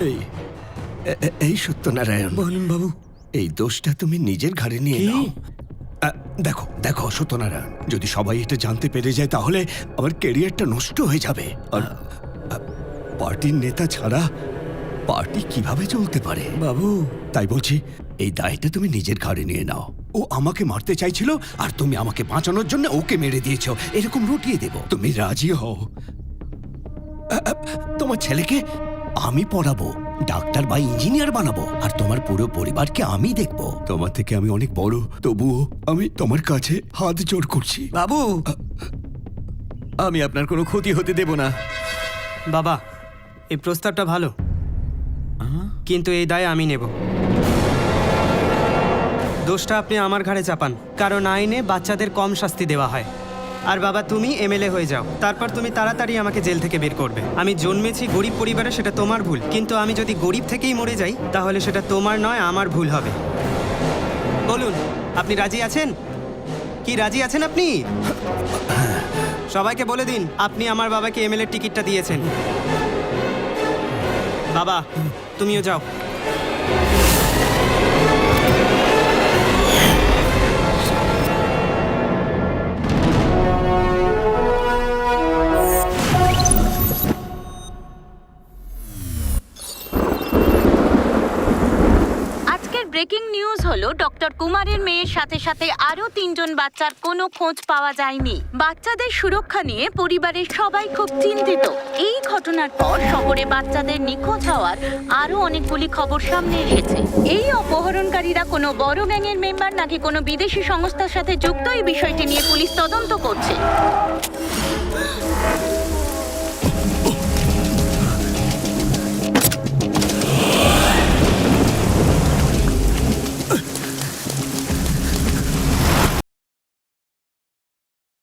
এই এই সত্যনারায়ণ। বলুন বাবু। এই দোষটা তুমি নিজের ঘাড়ে নিয়ে? নাও। দেখো দেখো সত্যনারায়ণ যদি সবাই এটা জানতে পেরে যায় তাহলে আমার ক্যারিয়ারটা নষ্ট হয়ে যাবে। আর পার্টির নেতা ছাড়া পার্টি কীভাবে চলতে পারে? বাবু। তাই বলছি এই দায়টা তুমি নিজের ঘাড়ে নিয়ে নাও। ও আমাকে মারতে চাইছিল আর তুমি আমাকে বাঁচানোর জন্য ওকে মেরে দিয়েছ। এরকম রটিয়ে দেব। তুমি রাজি হও। তোমার ছেলেকে আমি পড়াবো ডাক্তার বা ইঞ্জিনিয়ার বানাবো আর তোমার পুরো পরিবারকে আমি দেখব। তোমার থেকে আমি অনেক বড় তবুও আমি তোমার কাছে হাত জোর করছি। বাবু! আমি আপনার কোনো ক্ষতি হতে দেব না। বাবা এই প্রস্তাবটা ভালো। কিন্তু এই দায় আমি নেব। দোষটা আপনি আমার ঘাড়ে চাপান কারণ আইনে বাচ্চাদের কম শাস্তি দেওয়া হয়। আর বাবা, তুমি এমএলএ হয়ে যাও। তারপর তুমি তাড়াতাড়ি আমাকে জেল থেকে বের করবে। আমি জন্মেছি গরিব পরিবারে, সেটা তোমার ভুল। কিন্তু আমি যদি গরিব থেকেই মরে যাই, তাহলে সেটা তোমার নয়, আমার ভুল হবে। বলুন, আপনি রাজি আছেন? কি রাজি আছেন আপনি? সবাইকে বলে দিন, আপনি আমার বাবাকে এমএলএ টিকিটটা দিয়েছেন। বাবা, তুমিও যাও। ব্রেকিং নিউজ হলো, ডক্টর কুমারের মেয়ের সাথে সাথে আরও তিনজন বাচ্চার কোনো খোঁজ পাওয়া যায়নি। বাচ্চাদের সুরক্ষা নিয়ে পরিবারের সবাই খুব চিন্তিত। এই ঘটনার পর শহরে বাচ্চাদের নিখোঁজ হওয়ার আরও অনেকগুলি খবর সামনে এসেছে। এই অপহরণকারীরা কোনো বড় গ্যাংয়ের মেম্বার নাকি কোনো বিদেশি সংস্থার সাথে যুক্ত? এই বিষয়টি নিয়ে পুলিশ তদন্ত করছে।